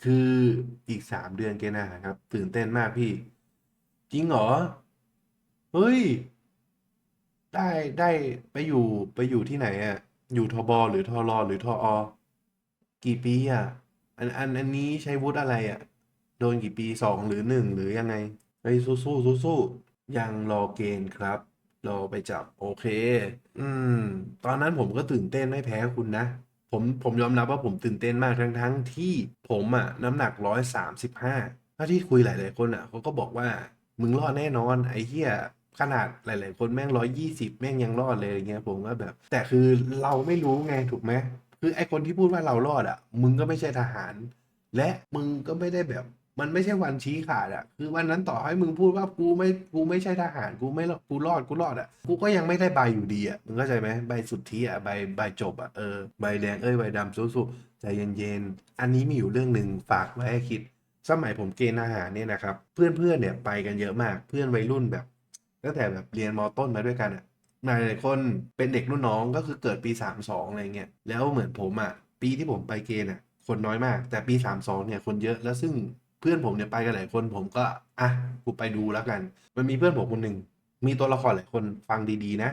คืออีกสามเดือนเกณฑ์อาหารครับ ตื่นเต้นมากพี่ จริงเหรอ เฮ้ย ได้ได้ไปอยู่ไปอยู่ที่ไหนอะ อยู่ทบหรือทรหรือทอกี่ปีอะ อันอันอันนี้ใช้วุฒิอะไรอะ โดนกี่ปีสองหรือหนึ่งหรือยังไงไปสู้สู้สู้สู้ยังรอเกณฑ์ครับ รอไปจับ โอเค อืม ตอนนั้นผมก็ตื่นเต้นไม่แพ้คุณนะ ผมผมยอมรับว่าผมตื่นเต้นมากทั้งทั้งที่ผมอะน้ำหนักร้อยสามสิบห้าถ้าที่คุยหลายๆคนอะเขาก็บอกว่ามึงรอดแน่นอนไอ้เหี้ยขนาดหลาย ๆ คนแม่งร้อยยี่สิบแม่งยังรอดเลยอย่างเงี้ยผมก็แบบ แต่คือเราไม่รู้ไงถูกไหมคือไอ้คนที่พูดว่าเรารอดอะมึงก็ไม่ใช่ทหาร และมึงก็ไม่ได้แบบ มันไม่ใช่วันชี้ขาดอะคือวันนั้นต่อให้มึงพูดว่ากูไม่กูไม่ใช่ทหารกูไม่กูรอดกูรอดอะกูก็ยังไม่ได้ใบอยู่ดีอะมึงเข้าใจไหมใบสุดทธิอะใบใบจบอะเออใบแดงเอ้ยใบดำสู้ๆใจเย็นๆอันนี้มีอยู่เรื่องหนึ่งฝากไว้ให้คิด สมัยผมเกณฑ์ทหารเนี่ยนะครับเพื่อนๆเนี่ยไปกันเยอะมากเพื่อนวัยรุ่นแบบตั้งแต่แบบเรียนมต้นมาด้วยกันอะหลายคนเป็นเด็กรุ่นน้องก็คือเกิดปีสามสองอะไรเงี้ยแล้วเหมือนผมอะปีที่ผมไปเกณฑ์อะคนน้อยมาก แต่ปีสามสองเนี่ยคนเยอะแล้วซึ่ง เพื่อนผมเนี่ยไปกันหลายคนผมก็อะกูไปดูแล้วกัน มันมีเพื่อนผมคนหนึ่งมีตัวละครหลายคนฟังดีๆนะ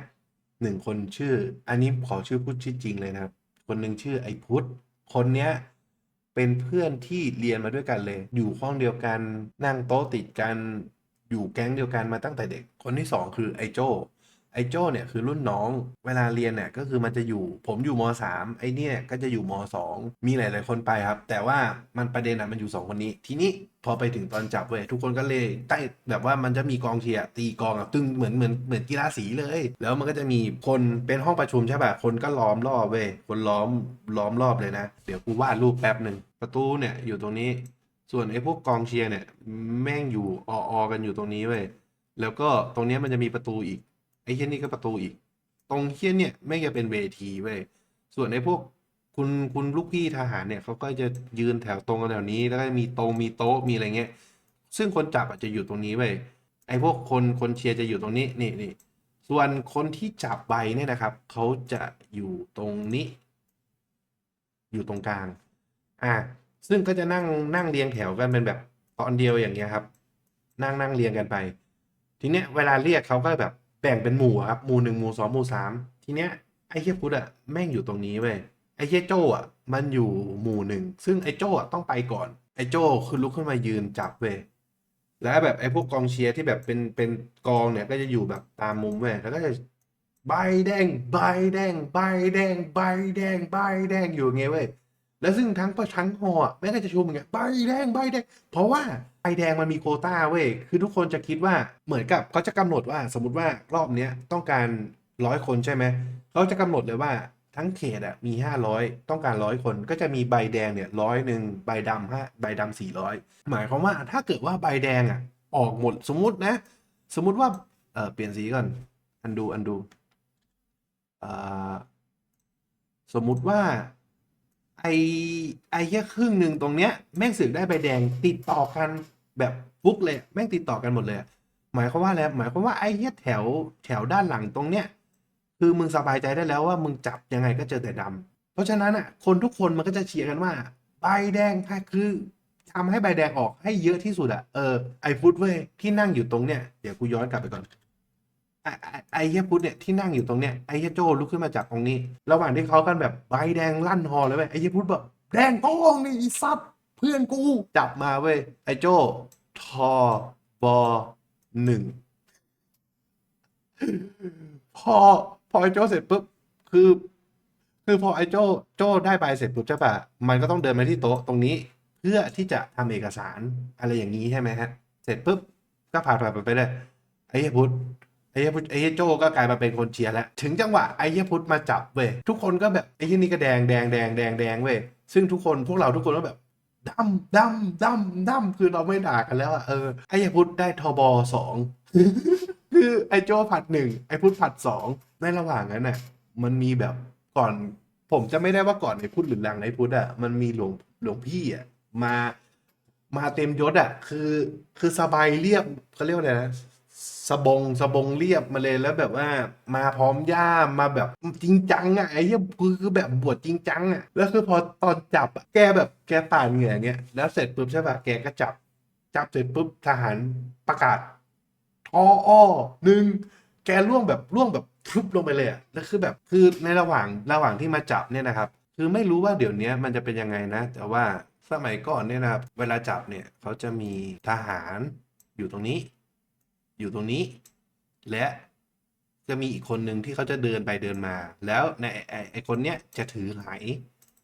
หนึ่งคนชื่อ อันนี้ขอชื่อพูดชื่อจริงเลยนะครับ คนหนึ่งชื่อไอ้พุทธคนเนี้ยเป็นเพื่อนที่เรียนมาด้วยกันเลย อยู่ห้องเดียวกันนั่งโต๊ะติดกันอยู่แก๊งเดียวกันมาตั้งแต่เด็ก คนที่สองคือไอ้โจ ไอ้โจ้เนี่ยคือรุ่นน้องเวลาเรียนเนี่ยก็คือมันจะอยู่ผมอยู่มสามไอ้เนี่ยก็จะอยู่มสองมีหลาย ๆ คนไปครับ แต่ว่ามันประเด็นอะมันอยู่สองคนนี้ ทีนี้พอไปถึงตอนจับเว้ยทุกคนก็เลยใต้แบบว่ามันจะมีกองเชียร์ตีกองอะตึงเหมือนเหมือนเหมือนกีฬาสีเลย แล้วมันก็จะมีคนเป็นห้องประชุมใช่ป่ะคนก็ล้อมรอบเว้ยคนล้อมล้อมรอบเลยนะ เดี๋ยวกูวาดรูปแป๊บหนึ่งประตูเนี่ยอยู่ตรงนี้ ส่วนไอ้พวกกองเชียร์เนี่ยแม่งอยู่ออๆกันอยู่ตรงนี้เว้ยแล้วก็ตรงนี้มันจะมีประตูอีก ไอ้เฮี้ยนี่ก็ประตูอีก ตรงเฮี้ยเนี่ยไม่จะเป็นเวทีเว้ยส่วนไอ้พวกคุณคุณลูกพี่ทหารเนี่ยเขาก็จะยืนแถวตรงกันแถวนี้ แล้วก็มีโตรงมีโต๊ะมีอะไรเงี้ย ซึ่งคนจับอาจจะอยู่ตรงนี้เว้ยไอ้พวกคนคนเชียร์จะอยู่ตรงนี้นี่นี่ส่วนคนที่จับใบเนี่ยนะครับเขาจะอยู่ตรงนี้ อยู่ตรงกลาง อ่า ซึ่งก็จะนั่งนั่งเรียงแถวกันเป็นแบบตอนเดียวอย่างเงี้ยครับ นั่งนั่งเรียงกันไป ทีเนี้ยเวลาเรียกเขาก็แบบ แบ่งเป็นหมู่ครับหมู่หนึ่งหมู่สองหมู่สามทีเนี้ยไอ้เฮียพุทธอะแม่งอยู่ตรงนี้เว้ยไอ้เฮียโจ้อะมันอยู่หมู่หนึ่งซึ่งไอ้โจ้อะต้องไปก่อน ไอ้โจ้คือลุกขึ้นมายืนจับเว้ยแล้วแบบไอ้พวกกองเชียร์ที่แบบเป็นเป็นกองเนี่ยก็จะอยู่แบบตามมุมเว้ยแล้วก็จะใบแดงใบแดงใบแดงใบแดงใบแดงอยู่อย่างเว้ย แล้วซึ่งทั้งประทั้งหอแม่งก็จะชูมือไงใบแดงใบแดง เพราะว่าใบแดงมันมีโควต้าเว้ยคือทุกคนจะคิดว่าเหมือนกับเขาจะกำหนดว่า สมมติว่ารอบเนี้ยต้องการร้อยคนใช่ไหมเขาจะกำหนดเลยว่าทั้งเขตอะมีห้าร้อยต้องการร้อยคนก็จะมีใบแดงเนี่ยร้อยหนึ่งใบดำห้าใบดำสี่ร้อยหมายความว่าถ้าเกิดว่าใบแดงอะออกหมดสมมุตินะ สมมุติว่าเออเปลี่ยนสีก่อนอันดูอันดูอ่าสมมุติว่า ไอไอ้แค่ครึ่งหนึ่งตรงเนี้ยแม่งสึกได้ใบแดงติดต่อกันแบบฟุกเลยแม่งติดต่อกันหมดเลยหมายความว่าอะไรหมายความว่าไอ้แค่แถวแถวด้านหลังตรงเนี้ยคือมึงสบายใจได้แล้วว่ามึงจับยังไงก็เจอแต่ดำเพราะฉะนั้นอะคนทุกคนมันก็จะเชียร์กันว่า ใบแดงคือทำให้ใบแดงออกให้เยอะที่สุดอะเออไอพุทธเว้ยที่นั่งอยู่ตรงเนี้ยเดี๋ยวกูย้อนกลับไปก่อน ไอ้ไอ้เฮียพุทธเนี่ยที่นั่งอยู่ตรงเนี้ยไอ้เฮียโจลุกขึ้นมาจากตรงนี้ ระหว่างที่เขากันแบบใบแดงลั่นฮอเลยเว้ยไอ้เฮียพุทธแบบแดงโป้งนี่อีซับเพื่อนกูจับมาเว้ยไอ้โจทอบอหนึ่งพอพอไอ้โจเสร็จปุ๊บคือคือพอไอ้โจโจได้ใบเสร็จปุ๊บใช่ปะมันก็ต้องเดินมาที่โต๊ะตรงนี้ เพื่อที่จะทำเอกสารอะไรอย่างนี้ใช่ไหมฮะ เสร็จปุ๊บก็ผ่านผ่านไปเลยไอ้เฮียพุทธ เหี้ยพุทธไอ้เหี้ยโจก็กลายมาเป็นคนเชียร์แล้ว ถึงจังหวะไอ้เหี้ยพุทธมาจับเว้ยทุกคนก็แบบไอ้เฮียนี่ก็แดงแดงแดงแดงแดงเว้ยซึ่งทุกคนพวกเราทุกคนก็แบบดำดำดำดำคือเราไม่ด่ากันแล้วอะเออไอ้เหี้ยพุทธได้ทบสองคือไอ้โจผัดหนึ่งไอ้พุทธผัดสองในระหว่างนั้นน่ะมันมีแบบก่อน ผมจะไม่ได้ว่าก่อนไอ้พุทธหรือหลังไอ้พุทธอะมันมีหลวงหลวงพี่อะมามาเต็มยศอะคือคือสบายเรียบเขาเรียกว่าอะไรนะ สบงสบงเรียบมาเลยแล้วแบบว่า มาพร้อมย่ามมาแบบจริงจังอะไอ้เหี้ยคือคือแบบบวชจริงจังอะแล้วคือพอตอนจับอะแกแบบแกปาดเหงื่อยเงี้ยแล้วเสร็จปุ๊บใช่ป่ะแกก็จับ จับเสร็จปุ๊บทหารประกาศอ้ออ้อหนึ่งแกล่วงแบบล่วงแบบพรุบลงไปเลยอะแล้วคือแบบคือในระหว่างระหว่างที่มาจับเนี่ยนะครับ คือไม่รู้ว่าเดี๋ยวนี้มันจะเป็นยังไงนะ แต่ว่าสมัยก่อนเนี่ยนะครับ เวลาจับเนี่ยเขาจะมีทหารอยู่ตรงนี้ อยู่ตรงนี้ และจะมีอีกคนหนึ่งที่เขาจะเดินไปเดินมา แล้วในไอ้คนเนี้ยจะถือไห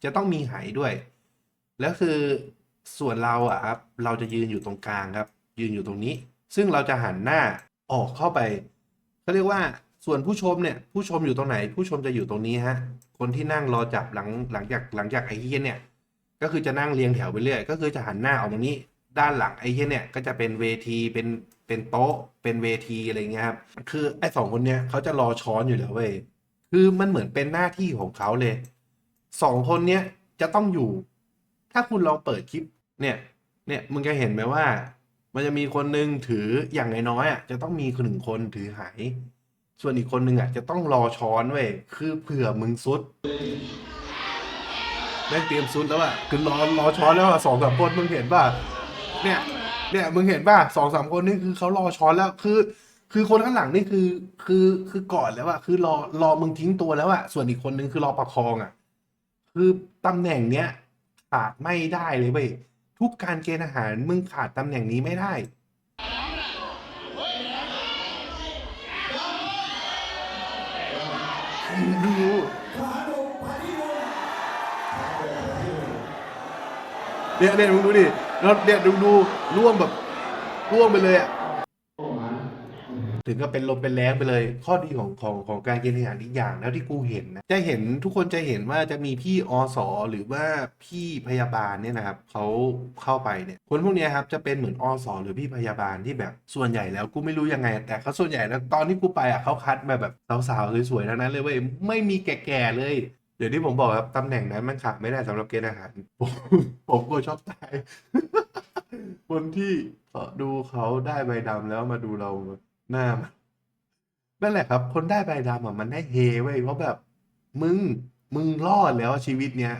จะต้องมีไหด้วย แล้วคือส่วนเราอะครับ เราจะยืนอยู่ตรงกลางครับ ยืนอยู่ตรงนี้ ซึ่งเราจะหันหน้าออกเข้าไปเขาเรียกว่าส่วนผู้ชมเนี่ย ผู้ชมอยู่ตรงไหน ผู้ชมจะอยู่ตรงนี้ฮะ คนที่นั่งรอจับหลังหลังจากหลังจากไอ้เฮียเนี่ย ก็คือจะนั่งเรียงแถวไปเรื่อย ก็คือจะหันหน้าออกตรงนี้ ด้านหลังไอ้เฮียเนี่ย ก็จะเป็นเวทีเป็น เป็นโต๊ะเป็นเวทีอะไรเงี้ยครับคือไอ้สองคนเนี้ยเขาจะรอช้อนอยู่แล้วเว้ยคือมันเหมือนเป็นหน้าที่ของเขาเลยสองคนเนี้ยจะต้องอยู่ ถ้าคุณลองเปิดคลิปเนี่ยเนี่ยมึงจะเห็นไหมว่า มันจะมีคนหนึ่งถืออย่างน้อยๆอะจะต้องมีหนึ่งคนถือไหส่วนอีกคนหนึ่งอะจะต้องรอช้อนเว้ยคือเผื่อมึงซุดแม่งเตรียมซุดแล้วอะคือรอรอช้อนแล้วอะสองสามคนมึงเห็นป่ะเนี่ย เนี่ยมึงเห็นป่ะสองสามคนนี่คือเขารอช้อนแล้วคือ คือคนข้างหลังนี่คือ คือคือก่อนแล้วอะคือรอรอมึงทิ้งตัวแล้วอะส่วนอีกคนนึงคือรอประคองอะคือตำแหน่งเนี้ยขาดไม่ได้เลยเว้ยทุกการเกณฑ์อาหารมึงขาดตำแหน่งนี้ไม่ได้ ดูเนี่ยเนี่ยมึงดูดิ แล้วเนี่ยดูดูร่วงแบบร่วงไปเลยอะถึงก็เป็นลมเป็นแรงไปเลย ข้อดีของของของการเกณฑ์ทหารอีกอย่างแล้วที่กูเห็นนะจะเห็นทุกคนจะเห็นว่าจะมีพี่อสอหรือว่าพี่พยาบาลเนี่ยนะครับเขาเข้าไปเนี่ยคนพวกนี้ครับจะเป็นเหมือนอสอหรือพี่พยาบาลที่แบบส่วนใหญ่แล้วกูไม่รู้ยังไง แต่เขาส่วนใหญ่แล้วตอนที่กูไปอะเขาคัดมาแบบสาวๆสวยๆทั้งนั้นเลยเว้ยไม่มีแก่ๆเลย เดี๋ยวที่ผมบอกครับตำแหน่งนั้นมันขาดไม่ได้สำหรับเกณฑ์อาหารผมผมก็ชอบตาย คนที่ดูเขาได้ใบดำแล้วมาดูเราหน้ามันนั่นแหละครับ คนได้ใบดำอะมันได้เฮเว้ยเพราะแบบ มึงมึงรอดแล้วชีวิตเนี้ย